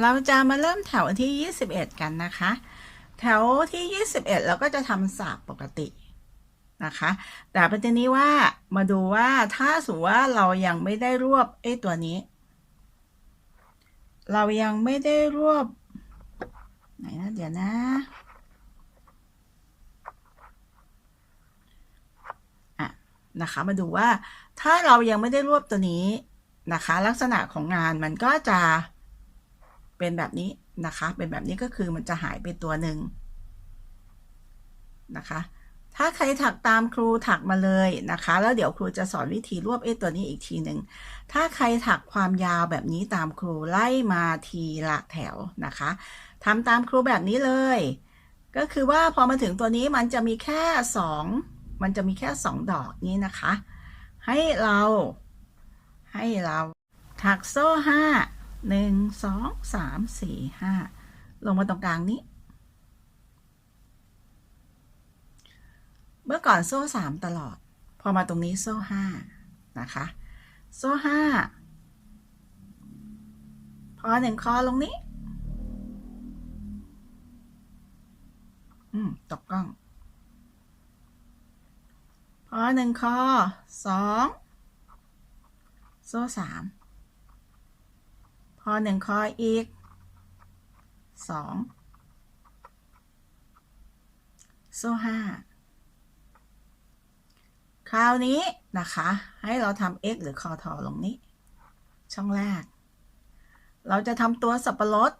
เราจะมาเริ่มแถวที่ 21 กันนะคะ แถวที่ 21 เราก็จะทำสาบปกตินะคะ แต่ประเด็นนี้ว่ามาดูว่าถ้าสมมติว่าเรายังไม่ได้รวบไอ้ตัวนี้ เรายังไม่ได้รวบ ไหนนะเดี๋ยวนะอะนะคะ มาดูว่าถ้าเรายังไม่ได้รวบตัวนี้นะคะ ลักษณะของงานมันก็จะ เป็นแบบนี้นะคะ เป็นแบบนี้ก็คือมันจะหายไปตัวหนึ่งนะคะ ถ้าใครถักตามครูถักมาเลยนะคะ แล้วเดี๋ยวครูจะสอนวิธีรวบเอตัวนี้อีกทีหนึ่ง ถ้าใครถักความยาวแบบนี้ตามครูไล่มาทีละแถวนะคะทำตามครูแบบนี้เลย ก็คือว่าพอมาถึงตัวนี้มันจะมีแค่สองมันจะมีแค่สองดอกนี้นะคะ ให้เรา ให้เราถักโซ่ห้า หนึ่งสองสามสี่ห้าลงมาตรงกลางนี้ เมื่อก่อนโซ่สามตลอด พอมาตรงนี้โซ่ห้านะคะ โซ่ห้าพอหนึ่งคอลงนี้ อืมตกกล้องพอหนึ่งคอสองโซ่สาม อหนึ่งคออีกสองโซ่ห้าคราวนี้นะคะ ให้เราทำ x หรือคอทอลงนี้ ช่องแรก เราจะทำตัวสับปะรด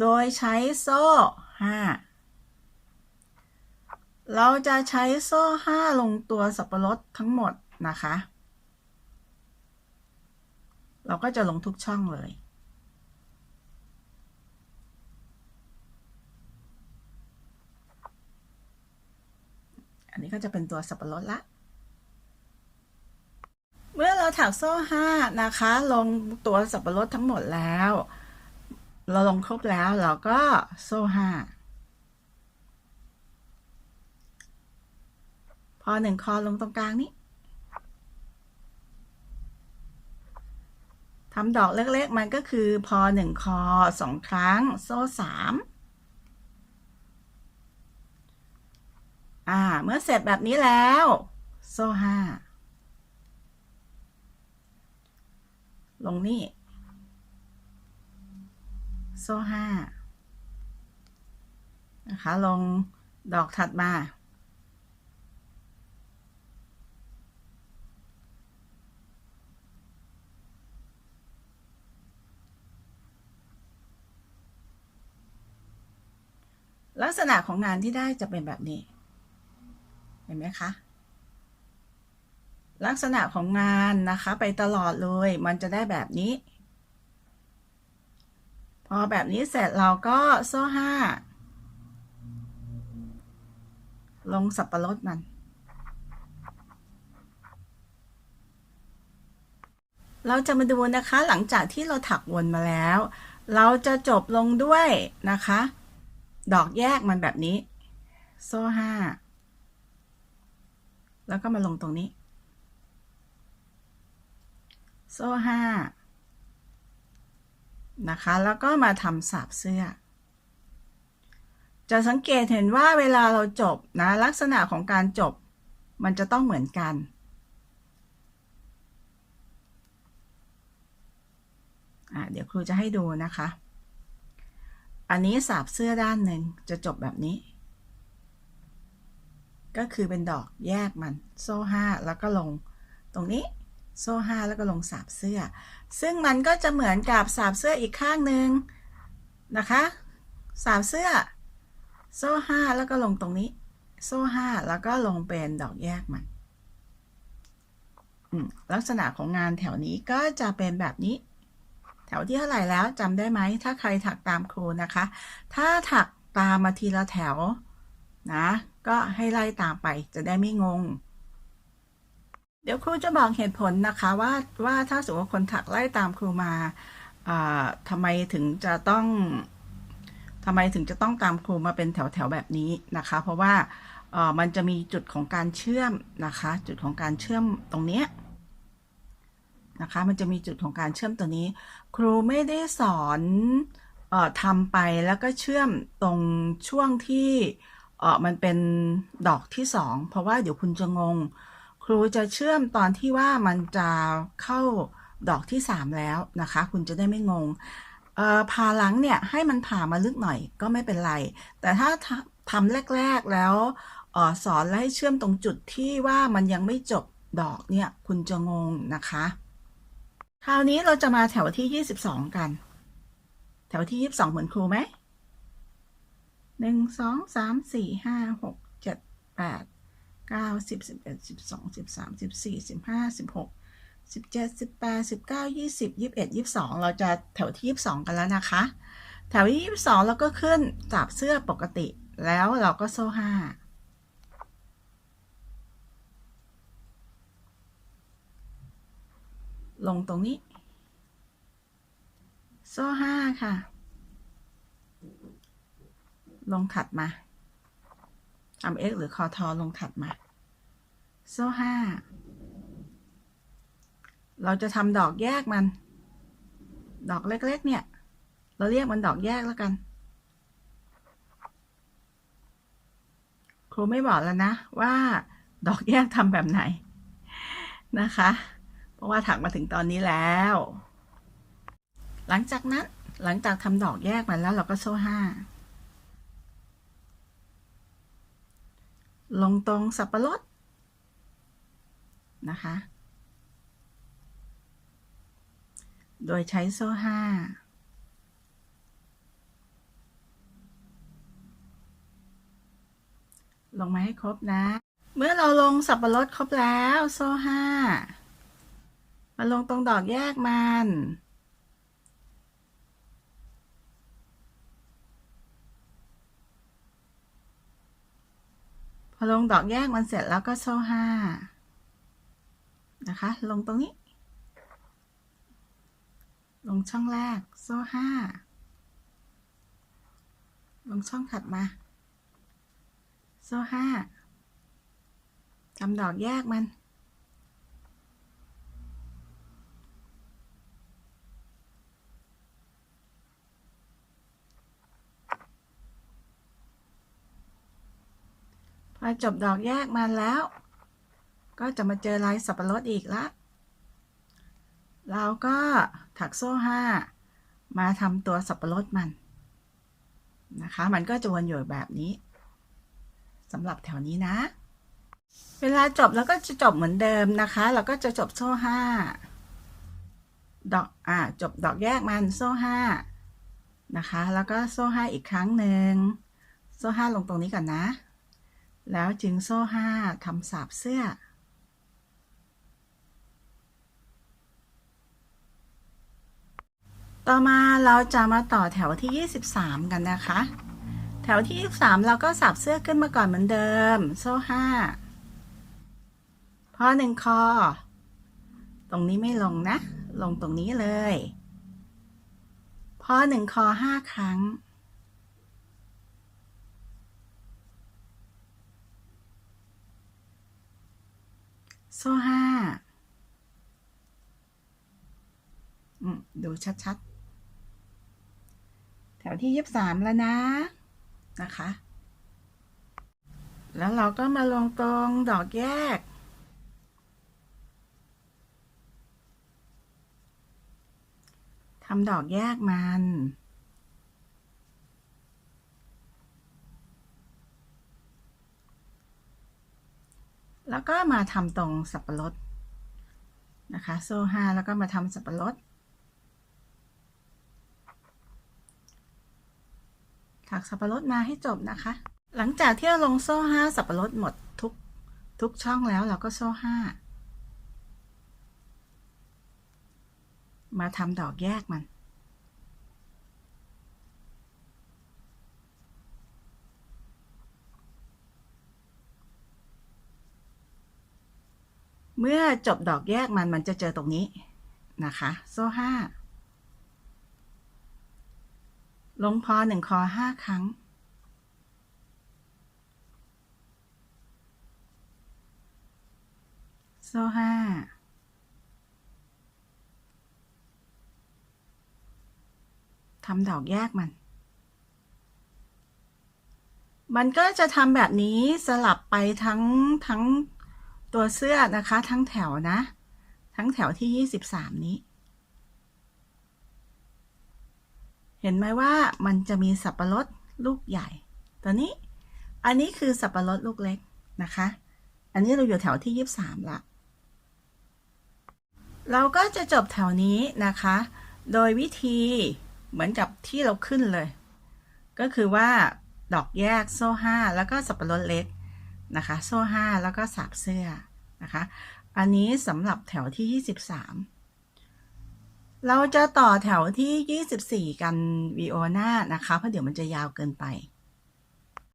โดยใช้โซ่ห้าเราจะใช้โซ่ห้าลงตัวสับปะรดทั้งหมดนะคะ เราก็จะลงทุกช่องเลย อันนี้ก็จะเป็นตัวสับปะรดละ เมื่อเราถักโซ่ห้านะคะ ลงตัวสับปะรดทั้งหมดแล้ว เราลงครบแล้วเราก็โซ่ห้าพอหนึ่งคอลงตรงกลางนี้ทำดอกเล็กๆ มันก็คือพอหนึ่งคอสองครั้ง โซ่สาม อ่า เมื่อเสร็จแบบนี้แล้ว โซ่ห้า ลงนี่ โซ่ห้า นะคะ ลงดอกถัดมา ลักษณะของงานที่ได้จะเป็นแบบนี้ ห็นไหมคะลักษณะของงานนะคะไปตลอดเลย มันจะได้แบบนี้ พอแบบนี้เสร็จเราก็โซ่ห้าลงสับปะรดมัน เราจะมาดูนะคะหลังจากที่เราถักวนมาแล้ว เราจะจบลงด้วยนะคะ ดอกแยกมันแบบนี้ โซ่ห้า แล้วก็มาลงตรงนี้ โซ่ห้านะคะ แล้วก็มาทำสาบเสื้อ จะสังเกตเห็นว่าเวลาเราจบนะ ลักษณะของการจบมันจะต้องเหมือนกันเดี๋ยวครูจะให้ดูนะคะ อันนี้สาบเสื้อด้านหนึ่งจะจบแบบนี้ ก็คือเป็นดอกแยกมันโซ่ห้าแล้วก็ลงตรงนี้โซ่ห้าแล้วก็ลงสาบเสื้อ ซึ่งมันก็จะเหมือนกับสาบเสื้ออีกข้างหนึ่งนะคะสาบเสื้อ โซ่ห้าแล้วก็ลงตรงนี้ โซ่ห้าแล้วก็ลงเป็นดอกแยกมันลักษณะของงานแถวนี้ก็จะเป็นแบบนี้ แถวที่เท่าไหร่แล้วจำได้ไหม ถ้าใครถักตามครูนะคะ ถ้าถักตามมาทีละแถวนะ ก็ให้ไล่ตามไปจะได้ไม่งง เดี๋ยวครูจะบอกเหตุผลนะคะว่าว่าถ้าสมมติว่าคนถักไล่ตามครูมาทำไมถึงจะต้องทำไมถึงจะต้องตามครูมาเป็นแถวแถวแบบนี้นะคะ เพราะว่ามันจะมีจุดของการเชื่อมนะคะ จุดของการเชื่อมตรงเนี้ยนะคะ มันจะมีจุดของการเชื่อมตัวนี้ ครูไม่ได้สอนออทำไปแล้วก็เชื่อมตรงช่วงที่ เออมันเป็นดอกที่สองเพราะว่าเดี๋ยวคุณจะงง ครูจะเชื่อมตอนที่ว่ามันจะเข้าดอกที่สามแล้วนะคะ คุณจะได้ไม่งงเออผ่าหลังเนี่ยให้มันผ่ามาลึกหน่อยก็ไม่เป็นไร แต่ถ้าทำแรก ๆ แล้วออสอนแล้วให้เชื่อมตรงจุดที่ว่ามันยังไม่จบดอกเนี่ย คุณจะงงนะคะ คราวนี้เราจะมาแถวที่ 22 กัน แถวที่ 22 เหมือนครูไหม หนึ่งสองสามสี่ห้าหกเจ็ดแปดเก้าสิบสิบเอ็ดสิบสองสิบสามสิบสี่สิบห้าสิบหกสิบเจ็ดสิบแปดสิบเก้ายี่สิบยี่สิบเอ็ดยี่สิบสองเราจะแถวที่ยี่สิบสองกันแล้วนะคะ แถวที่ยี่สิบสองเราก็ขึ้นจับเสื้อปกติแล้วเราก็โซ่ห้าลงตรงนี้ โซ่ห้าค่ะ ลงถัดมาทำ x หรือคอทอลงถัดมา โซ่ห้า เราจะทำดอกแยกมัน ดอกเล็กๆ เนี่ย เราเรียกมันดอกแยกแล้วกัน ครูไม่บอกแล้วนะ ว่าดอกแยกทำแบบไหนนะคะ เพราะว่าถักมาถึงตอนนี้แล้ว หลังจากนั้นหลังจากทำดอกแยกมาแล้วเราก็โซ่ห้า ลงตรงสับปะรดนะคะ โดยใช้โซ่ห้าลงมาให้ครบนะ เมื่อเราลงสับปะรดครบแล้ว โซ่ห้ามาลงตรงดอกแยกมัน อลงดอกแยกมันเสร็จแล้วก็โซ่ห้านะคะ ลงตรงนี้ ลงช่องแรกโซ่ห้าลงช่องถัดมา โซ่ห้าทำดอกแยกมัน พอจบดอกแยกมันแล้ว ก็จะมาเจอลายสับปะรดอีกละ เราก็ถักโซ่ห้ามาทำตัวสับปะรดมันนะคะ มันก็จะวนอยู่แบบนี้สำหรับแถวนี้นะ เวลาจบแล้วก็จะจบเหมือนเดิมนะคะ เราก็จะจบโซ่ห้าดอกอ่าจบดอกแยกมันโซ่ห้านะคะ แล้วก็โซ่ห้าอีกครั้งหนึ่งโซ่ห้าลงตรงนี้ก่อนนะ แล้วจึงโซ่ห้าทำสาบเสื้อ ต่อมาเราจะมาต่อแถวที่ 23 กันนะคะ แถวที่ 23 เราก็สับเสื้อขึ้นมาก่อนเหมือนเดิม โซ่ห้าพอหนึ่งคอ ตรงนี้ไม่ลงนะ ลงตรงนี้เลย พอหนึ่งคอห้าครั้ง โซ่ห้าอืมดูชัดๆ แถวที่ยี่สามแล้วนะ นะคะ แล้วเราก็มาลงตรงดอกแยก ทำดอกแยกมัน แล้วก็มาทำตรงสับปะรดนะคะ โซ่ห้าแล้วก็มาทำสับปะรดถักสับปะรดมาให้จบนะคะ หลังจากที่เราลงโซ่ห้าสับปะรดหมดทุกทุกช่องแล้วเราก็โซ่ห้ามาทำดอกแยกมัน เมื่อจบดอกแยกมันมันจะเจอตรงนี้นะคะ โซ่ห้าลงพอหนึ่งคอห้าครั้ง โซ่ห้าทำดอกแยกมัน มันก็จะทำแบบนี้สลับไปทั้งทั้ง ตัวเสื้อนะคะทั้งแถวนะ ทั้งแถวที่ 23 นี้ เห็นไหมว่ามันจะมีสับปะรดลูกใหญ่ ตัวนี้ อันนี้คือสับปะรดลูกเล็กนะคะ อันนี้เราอยู่แถวที่ 23ละเราก็จะจบแถวนี้นะคะ โดยวิธีเหมือนกับที่เราขึ้นเลย ก็คือว่าดอกแยกโซ่ห้าแล้วก็สับปะรดเล็ก นะคะ โซ่ห้าแล้วก็สับเสื้อนะคะ อันนี้สำหรับแถวที่ 23 เราจะต่อแถวที่ 24 กันวีโอหน้านะคะ เพราะเดี๋ยวมันจะยาวเกินไป